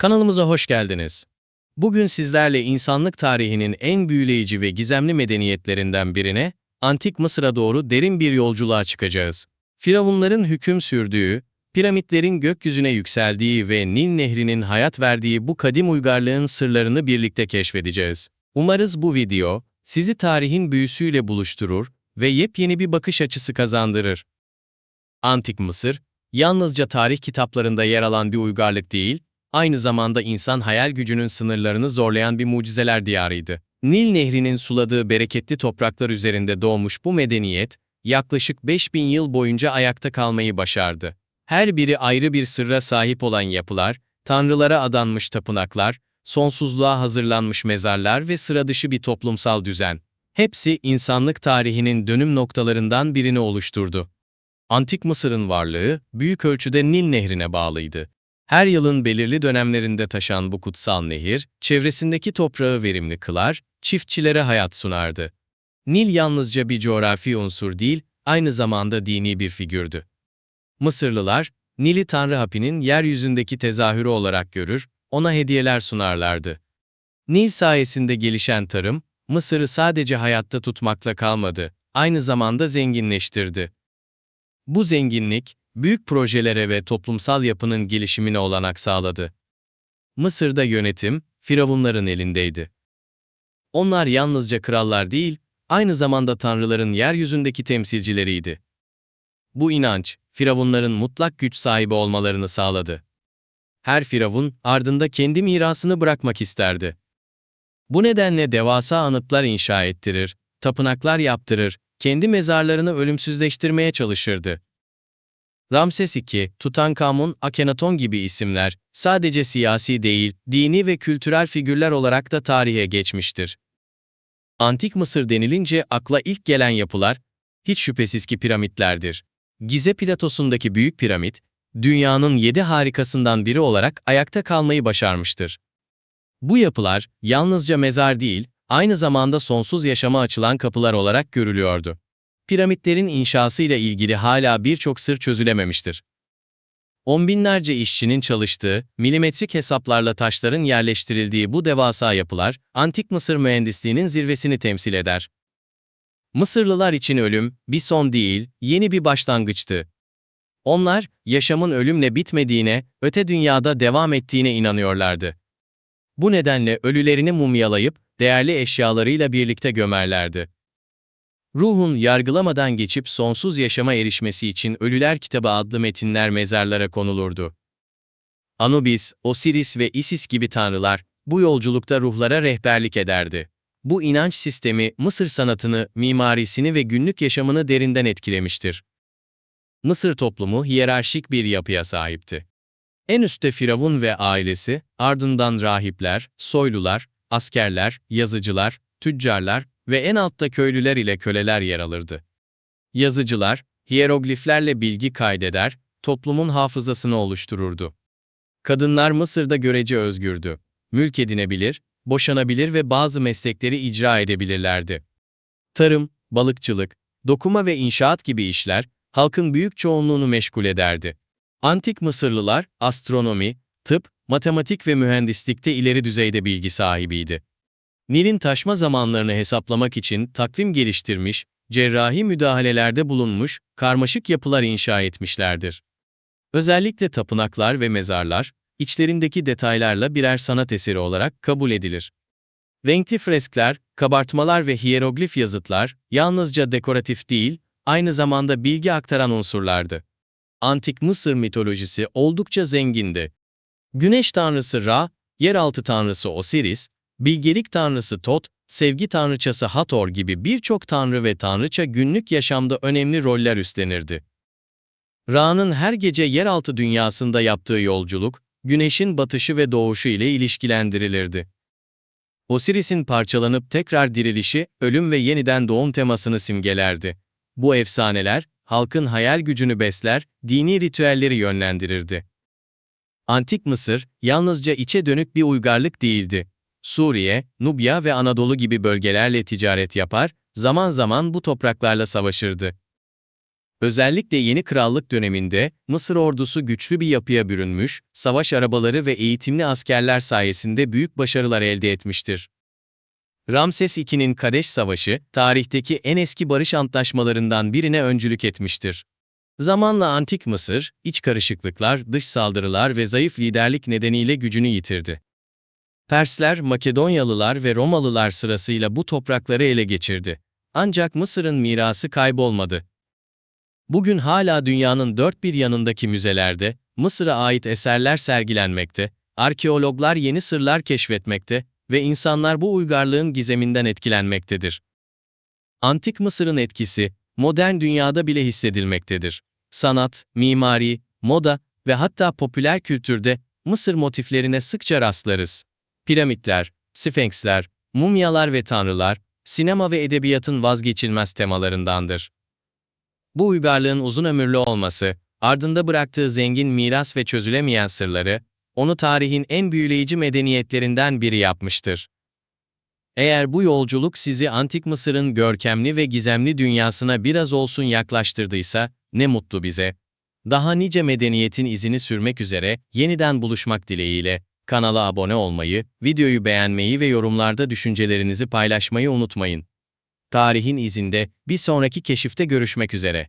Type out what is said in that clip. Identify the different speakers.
Speaker 1: Kanalımıza hoş geldiniz. Bugün sizlerle insanlık tarihinin en büyüleyici ve gizemli medeniyetlerinden birine, Antik Mısır'a doğru derin bir yolculuğa çıkacağız. Firavunların hüküm sürdüğü, piramitlerin gökyüzüne yükseldiği ve Nil Nehri'nin hayat verdiği bu kadim uygarlığın sırlarını birlikte keşfedeceğiz. Umarız bu video, sizi tarihin büyüsüyle buluşturur ve yepyeni bir bakış açısı kazandırır. Antik Mısır, yalnızca tarih kitaplarında yer alan bir uygarlık değil, aynı zamanda insan hayal gücünün sınırlarını zorlayan bir mucizeler diyarıydı. Nil Nehri'nin suladığı bereketli topraklar üzerinde doğmuş bu medeniyet, yaklaşık 5000 yıl boyunca ayakta kalmayı başardı. Her biri ayrı bir sırra sahip olan yapılar, tanrılara adanmış tapınaklar, sonsuzluğa hazırlanmış mezarlar ve sıradışı bir toplumsal düzen. Hepsi insanlık tarihinin dönüm noktalarından birini oluşturdu. Antik Mısır'ın varlığı büyük ölçüde Nil Nehri'ne bağlıydı. Her yılın belirli dönemlerinde taşan bu kutsal nehir, çevresindeki toprağı verimli kılar, çiftçilere hayat sunardı. Nil yalnızca bir coğrafi unsur değil, aynı zamanda dini bir figürdü. Mısırlılar, Nil'i Tanrı Hapi'nin yeryüzündeki tezahürü olarak görür, ona hediyeler sunarlardı. Nil sayesinde gelişen tarım, Mısır'ı sadece hayatta tutmakla kalmadı, aynı zamanda zenginleştirdi. Bu zenginlik, büyük projelere ve toplumsal yapının gelişimine olanak sağladı. Mısır'da yönetim, firavunların elindeydi. Onlar yalnızca krallar değil, aynı zamanda tanrıların yeryüzündeki temsilcileriydi. Bu inanç, firavunların mutlak güç sahibi olmalarını sağladı. Her firavun ardında kendi mirasını bırakmak isterdi. Bu nedenle devasa anıtlar inşa ettirir, tapınaklar yaptırır, kendi mezarlarını ölümsüzleştirmeye çalışırdı. Ramses II, Tutankamun, Akhenaton gibi isimler sadece siyasi değil, dini ve kültürel figürler olarak da tarihe geçmiştir. Antik Mısır denilince akla ilk gelen yapılar, hiç şüphesiz ki piramitlerdir. Gize platosundaki büyük piramit, dünyanın yedi harikasından biri olarak ayakta kalmayı başarmıştır. Bu yapılar, yalnızca mezar değil, aynı zamanda sonsuz yaşama açılan kapılar olarak görülüyordu. Piramitlerin inşasıyla ilgili hala birçok sır çözülememiştir. On binlerce işçinin çalıştığı, milimetrik hesaplarla taşların yerleştirildiği bu devasa yapılar, Antik Mısır mühendisliğinin zirvesini temsil eder. Mısırlılar için ölüm, bir son değil, yeni bir başlangıçtı. Onlar, yaşamın ölümle bitmediğine, öte dünyada devam ettiğine inanıyorlardı. Bu nedenle ölülerini mumyalayıp, değerli eşyalarıyla birlikte gömerlerdi. Ruhun yargılamadan geçip sonsuz yaşama erişmesi için Ölüler Kitabı adlı metinler mezarlara konulurdu. Anubis, Osiris ve Isis gibi tanrılar bu yolculukta ruhlara rehberlik ederdi. Bu inanç sistemi Mısır sanatını, mimarisini ve günlük yaşamını derinden etkilemiştir. Mısır toplumu hiyerarşik bir yapıya sahipti. En üstte Firavun ve ailesi, ardından rahipler, soylular, askerler, yazıcılar, tüccarlar ve en altta köylüler ile köleler yer alırdı. Yazıcılar, hierogliflerle bilgi kaydeder, toplumun hafızasını oluştururdu. Kadınlar Mısır'da görece özgürdü. Mülk edinebilir, boşanabilir ve bazı meslekleri icra edebilirlerdi. Tarım, balıkçılık, dokuma ve inşaat gibi işler, halkın büyük çoğunluğunu meşgul ederdi. Antik Mısırlılar, astronomi, tıp, matematik ve mühendislikte ileri düzeyde bilgi sahibiydi. Nil'in taşma zamanlarını hesaplamak için takvim geliştirmiş, cerrahi müdahalelerde bulunmuş, karmaşık yapılar inşa etmişlerdir. Özellikle tapınaklar ve mezarlar, içlerindeki detaylarla birer sanat eseri olarak kabul edilir. Renkli freskler, kabartmalar ve hieroglif yazıtlar yalnızca dekoratif değil, aynı zamanda bilgi aktaran unsurlardı. Antik Mısır mitolojisi oldukça zengindi. Güneş tanrısı Ra, yeraltı tanrısı Osiris, bilgelik tanrısı Tot, sevgi tanrıçası Hathor gibi birçok tanrı ve tanrıça günlük yaşamda önemli roller üstlenirdi. Ra'nın her gece yeraltı dünyasında yaptığı yolculuk, güneşin batışı ve doğuşu ile ilişkilendirilirdi. Osiris'in parçalanıp tekrar dirilişi, ölüm ve yeniden doğum temasını simgelerdi. Bu efsaneler, halkın hayal gücünü besler, dini ritüelleri yönlendirirdi. Antik Mısır, yalnızca içe dönük bir uygarlık değildi. Suriye, Nubya ve Anadolu gibi bölgelerle ticaret yapar, zaman zaman bu topraklarla savaşırdı. Özellikle yeni krallık döneminde Mısır ordusu güçlü bir yapıya bürünmüş, savaş arabaları ve eğitimli askerler sayesinde büyük başarılar elde etmiştir. Ramses II'nin Kadeş Savaşı, tarihteki en eski barış antlaşmalarından birine öncülük etmiştir. Zamanla Antik Mısır, iç karışıklıklar, dış saldırılar ve zayıf liderlik nedeniyle gücünü yitirdi. Persler, Makedonyalılar ve Romalılar sırasıyla bu toprakları ele geçirdi. Ancak Mısır'ın mirası kaybolmadı. Bugün hala dünyanın dört bir yanındaki müzelerde Mısır'a ait eserler sergilenmekte, arkeologlar yeni sırlar keşfetmekte ve insanlar bu uygarlığın gizeminden etkilenmektedir. Antik Mısır'ın etkisi modern dünyada bile hissedilmektedir. Sanat, mimari, moda ve hatta popüler kültürde Mısır motiflerine sıkça rastlarız. Piramitler, sfenksler, mumyalar ve tanrılar, sinema ve edebiyatın vazgeçilmez temalarındandır. Bu uygarlığın uzun ömürlü olması, ardında bıraktığı zengin miras ve çözülemeyen sırları, onu tarihin en büyüleyici medeniyetlerinden biri yapmıştır. Eğer bu yolculuk sizi Antik Mısır'ın görkemli ve gizemli dünyasına biraz olsun yaklaştırdıysa, ne mutlu bize. Daha nice medeniyetin izini sürmek üzere yeniden buluşmak dileğiyle kanala abone olmayı, videoyu beğenmeyi ve yorumlarda düşüncelerinizi paylaşmayı unutmayın. Tarihin izinde bir sonraki keşifte görüşmek üzere.